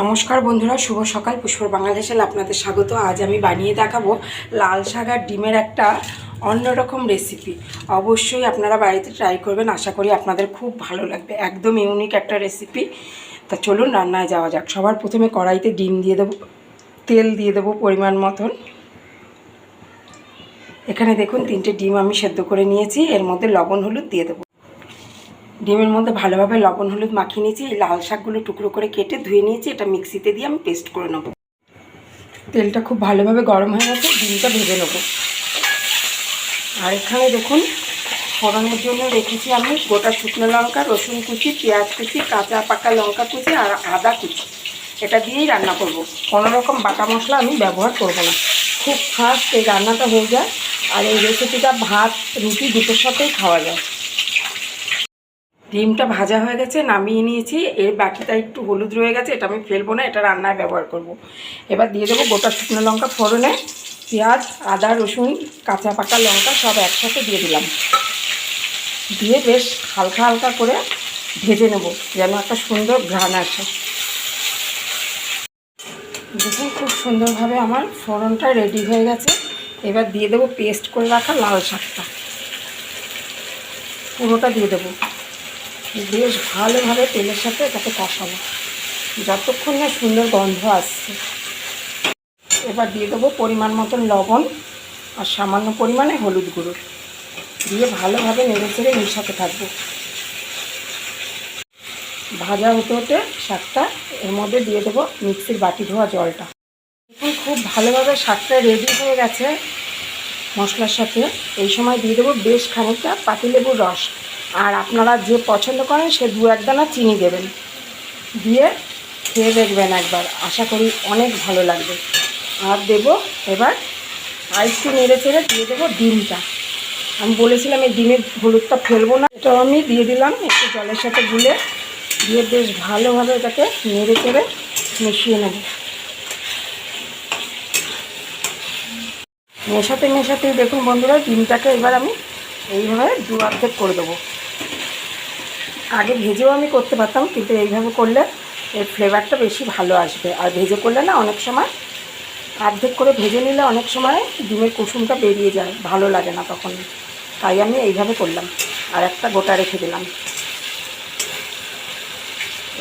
নমস্কার বন্ধুরা, শুভ সকাল। পুষ্পর বাংলাদেশে আপনাদের স্বাগত। আজ আমি বানিয়ে দেখাবো লাল শাক ডিমের একটা অন্যরকম রেসিপি অবশ্যই আপনারা বাড়িতে ট্রাই করবেন, আশা করি আপনাদের খুব ভালো লাগবে। একদম ইউনিক একটা রেসিপি তা চলুন রান্নায় যাওয়া যাক। সবার প্রথমে কড়াইতে ডিম দিয়ে দেবো, তেল দিয়ে দেবো পরিমাণ মতন। এখানে দেখুন, তিনটে ডিম আমি সেদ্ধ করে নিয়েছি। এর মধ্যে লবণ, হলুদ দিয়ে দেবো। ডিমের মধ্যে ভালোভাবে লবণ, হলুদ মাখিয়ে নিয়েছি, এই লাল শাকগুলো টুকরো করে কেটে ধুয়ে নিয়েছি, এটা মিক্সিতে দিয়ে আমি পেস্ট করে নেব। তেলটা খুব ভালোভাবে গরম হয়ে গেছে, ডিমটা ভেজে নেব। আর এখানে দেখুন, ফোড়নের জন্য রেখেছি আমি গোটা শুকনো লঙ্কা, রসুন কুচি, পেঁয়াজ কুচি, কাঁচা পাকা লঙ্কা কুচি আর আদা কুচি। এটা দিয়েই রান্না করব। কোনো রকম বাটা মশলা আমি ব্যবহার করব না। খুব ফাস্ট এই রান্নাটা হয়ে যায় আর এই রেসিপিটা ভাত, রুটি দুটোর সাথেই খাওয়া যায়। ডিমটা ভাজা হয়ে গেছে, নামিয়ে নিয়েছি। এর বাকিটা একটু হলুদ রয়ে গেছে, এটা আমি ফেলব না, এটা রান্নায় ব্যবহার করব। এবার দিয়ে দেবো গোটা শুকনো লঙ্কা ফোড়নে, পেঁয়াজ, আদা, রসুন, কাঁচা পাকা লঙ্কা সব একসাথে দিয়ে দিলাম। দিয়ে বেশ হালকা হালকা করে ভেজে নেব, যেন একটা সুন্দর ঘ্রাণ আসে। দেখুন, খুব সুন্দরভাবে আমার ফোড়নটা রেডি হয়ে গেছে। এবার দিয়ে দেবো পেস্ট করে রাখা লাল শাকটা। পুরোটা দিয়ে দেবো। বেশ ভালোভাবে তেলের সাথে এটাকে কষাবো। যতক্ষণ না সুন্দর গন্ধ আসছে। এবার দিয়ে দেবো পরিমাণ মতন লবণ আর সামান্য পরিমাণে হলুদ গুঁড়ো। দিয়ে ভালোভাবে নেড়ে চেড়ে মিশাতে থাকব। ভাজা হতে হতে শাকটা এর মধ্যে দিয়ে দেবো মিক্সির বাটি ধোয়া জলটা। এখন খুব ভালোভাবে শাকটা রেডি হয়ে গেছে মশলার সাথে। এই সময় দিয়ে দেবো বেশ খানিকটা পাতিলেবুর রস। আর আপনারা যে পছন্দ করেন সে দু এক দানা চিনি দেবেন। দিয়ে খেয়ে দেখবেন একবার। আশা করি অনেক ভালো লাগবে। আর দেব এবার আইসটি নেড়ে চেড়ে দিয়ে দেবো ডিমটা। আমি বলেছিলাম এই ডিমের হলুদটা ফেলব না। এটাও আমি দিয়ে দিলাম, একটু জলের সাথে গুলে দিয়ে বেশ ভালোভাবে এটাকে নেড়ে চেড়ে মিশিয়ে নেব। মেশাতে মেশাতে দেখুন বন্ধুরা, ডিমটাকে এবার আমি এইভাবে দু অর্ধেক করে দেবো। আগে ভেজেও আমি করতে পারতাম, কিন্তু এইভাবে করলে এর ফ্লেভারটা বেশি ভালো আসবে। আর ভেজে করলে না অনেক সময় অর্ধেক করে ভেজে নিলে অনেক সময় ডিমের কুসুমটা বেরিয়ে যায়, ভালো লাগে না তখন। তাই আমি এইভাবে করলাম। আর একটা গোটা রেখে দিলাম।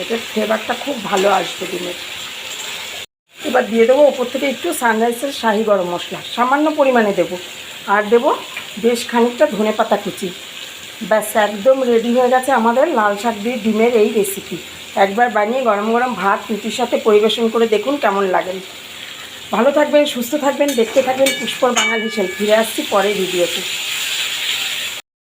এটার ফ্লেভারটা খুব ভালো আসবে ডিমের। এবার দিয়ে দেবো ওপর থেকে একটু সানরাইসের শাহি গরম মশলা। সামান্য পরিমাণে দেবো। আর দেবো বেশ খানিকটা ধনে পাতা কুচি। ব্যাস, একদম রেডি হয়ে গেছে আমাদের লাল শাক দিয়ে ডিমের এই রেসিপি একবার বানিয়ে গরম গরম ভাত, রুটির সাথে পরিবেশন করে দেখুন কেমন লাগেন ভালো থাকবেন, সুস্থ থাকবেন, দেখতে থাকবেন পুষ্পর বাঙালি সেল। ফিরে আসছি পরে ভিডিওতে